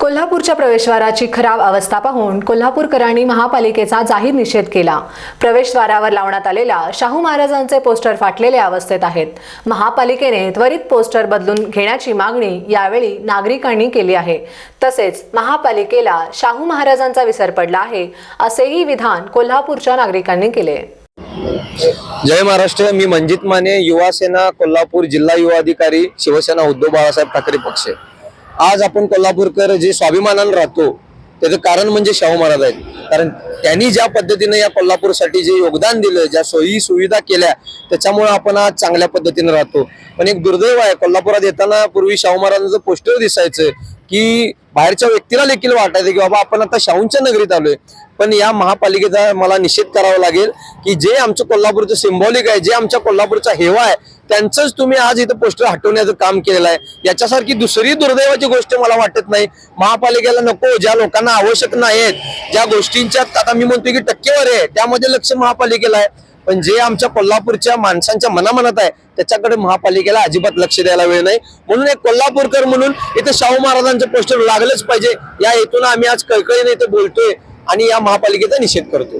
कोल्हापूरच्या प्रवेशद्वाराची खराब अवस्था पाहून कोल्हापूरकरांनी महापालिकेचा जाहीर निषेध केला. प्रवेशद्वारावर लावण्यात आलेल्या शाहू महाराजांचे पोस्टर फाटलेल्या अवस्थेत आहेत. महापालिकेने त्वरित पोस्टर बदलून घेण्याची मागणी यावेळी नागरिकांनी केली आहे. तसेच महापालिकेला शाहू महाराजांचा विसर पडला आहे असेही विधान कोल्हापूरच्या नागरिकांनी केले. जय महाराष्ट्र. मी मंजित माने युवा सेना कोल्हापूर जिल्हा युवा अधिकारी शिवसेना उद्धव बाळासाहेब ठाकरे पक्ष. आज आपण कोल्हापूरकर जे स्वाभिमानानं राहतो त्याचं कारण म्हणजे शाहू महाराज आहेत. कारण त्यांनी ज्या पद्धतीने या कोल्हापूरसाठी जे योगदान दिलं ज्या सोयी सुविधा केल्या त्याच्यामुळे आपण आज चांगल्या पद्धतीने राहतो. पण एक दुर्दैव आहे कोल्हापुरात येताना पूर्वी शाहू महाराजांचं पोस्टर दिसायचं की बाहेरच्या व्यक्तीला देखील वाटायचं की बाबा आपण आता शाहूंच्या नगरीत आलोय. पण या महापालिकेचा मला निषेध करावा लागेल की जे आमचं कोल्हापूरचं सिंबॉलिक आहे जे आमच्या कोल्हापूरचा हेवा आहे त्यांचंच तुम्ही आज इथं पोस्टर हटवण्याचं काम केलेलं आहे. याच्यासारखी दुसरी दुर्दैवाची गोष्ट मला वाटत नाही. महापालिकेला नको ज्या लोकांना आवश्यक नाहीत ज्या गोष्टींच्या आता मी म्हणतोय की टक्केवारी आहे त्यामध्ये लक्ष महापालिकेला आहे. पण जे आमच्या कोल्हापूरच्या माणसांच्या मनामनात आहे त्याच्याकडे महापालिकेला अजिबात लक्ष द्यायला वेळ नाही. म्हणून एक कोल्हापूरकर म्हणून इथे शाहू महाराजांचं पोस्टर लागलंच पाहिजे. या हेतून आम्ही आज कळकळीने इथे बोलतोय आणि या महापालिकेचा निषेध करतो